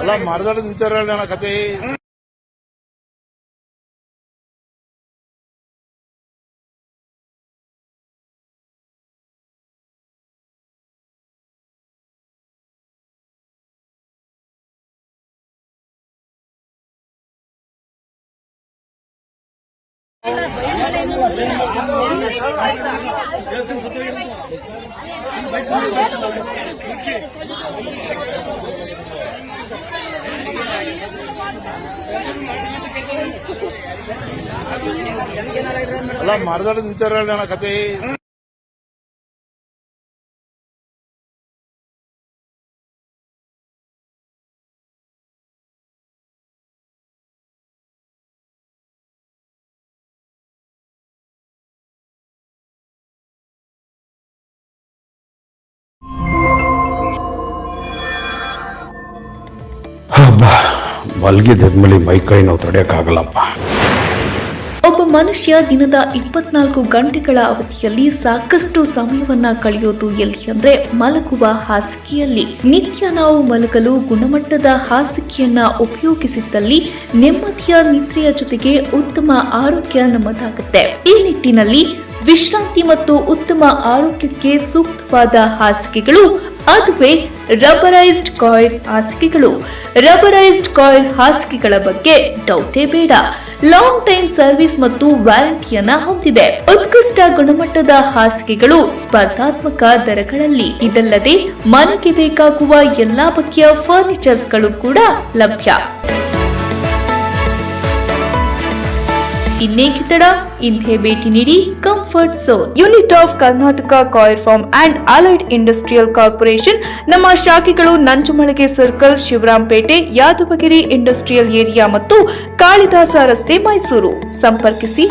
ಅಲ್ಲ ಮರದಡ ನಿಂತಾರಲ್ಲ ಅಣ್ಣ ಕತೆ ಅಲ್ಲ ಮರದಡ ನಿಂತಾರಲ್ಲ ಅಣ್ಣ ಕತೆ ಮಲಗಿದ್ಮೇಲೆ ಮೈ ಕೈ ನಾವು ತಡೆಯೋಕ್ಕಾಗಲ್ಲಪ್ಪ. ಒಬ್ಬ ಮನುಷ್ಯ ದಿನದ ಇಪ್ಪತ್ನಾಲ್ಕು ಗಂಟೆಗಳ ಅವಧಿಯಲ್ಲಿ ಸಾಕಷ್ಟು ಸಮಯವನ್ನ ಕಳೆಯೋದು ಎಲ್ಲಿ ಅಂದ್ರೆ ಮಲಗುವ ಹಾಸಿಗೆಯಲ್ಲಿ. ನಿತ್ಯ ನಾವು ಮಲಗಲು ಗುಣಮಟ್ಟದ ಹಾಸಿಗೆಯನ್ನ ಉಪಯೋಗಿಸಿದ್ದಲ್ಲಿ ನೆಮ್ಮದಿಯ ನಿದ್ರೆಯ ಜೊತೆಗೆ ಉತ್ತಮ ಆರೋಗ್ಯ ನಮ್ಮದಾಗುತ್ತೆ. ಈ ನಿಟ್ಟಿನಲ್ಲಿ ವಿಶ್ರಾಂತಿ ಮತ್ತು ಉತ್ತಮ ಆರೋಗ್ಯಕ್ಕೆ ಸೂಕ್ತವಾದ ಹಾಸಿಗೆಗಳು ಅದುವೇ ರಬರೈಸ್ಡ್ ಕಾಯಿಲ್ ಹಾಸಿಗೆಗಳು. ರಬರೈಸ್ಡ್ ಕಾಯಿಲ್ ಹಾಸಿಗೆಗಳ ಬಗ್ಗೆ ಡೌಟೇ ಬೇಡ. ಲಾಂಗ್ ಟೈಮ್ ಸರ್ವಿಸ್ ಮತ್ತು ವ್ಯಾರಂಟಿಯನ್ನ ಹೊಂದಿದೆ. ಉತ್ಕೃಷ್ಟ ಗುಣಮಟ್ಟದ ಹಾಸಿಗೆಗಳು ಸ್ಪರ್ಧಾತ್ಮಕ ದರಗಳಲ್ಲಿ. ಇದಲ್ಲದೆ ಮನೆಗೆ ಬೇಕಾಗುವ ಎಲ್ಲಾ ಬಗೆಯ ಫರ್ನಿಚರ್ಸ್ಗಳು ಕೂಡ ಲಭ್ಯ. ಇನ್ನೇಕೆ ತಡ ಇಂದೇ ಭೇಟಿ ನೀಡಿ comfort zone unit of Karnataka coir farm and allied industrial corporation ನಮ್ಮ ಶಾಖೆಗಳು Nanjumalige circle Shivarampete, Yadavagiri industrial area ಮತ್ತು ಕಾಳಿದಾಸ ರಸ್ತೆ ಮೈಸೂರು. ಸಂಪರ್ಕಿಸಿ.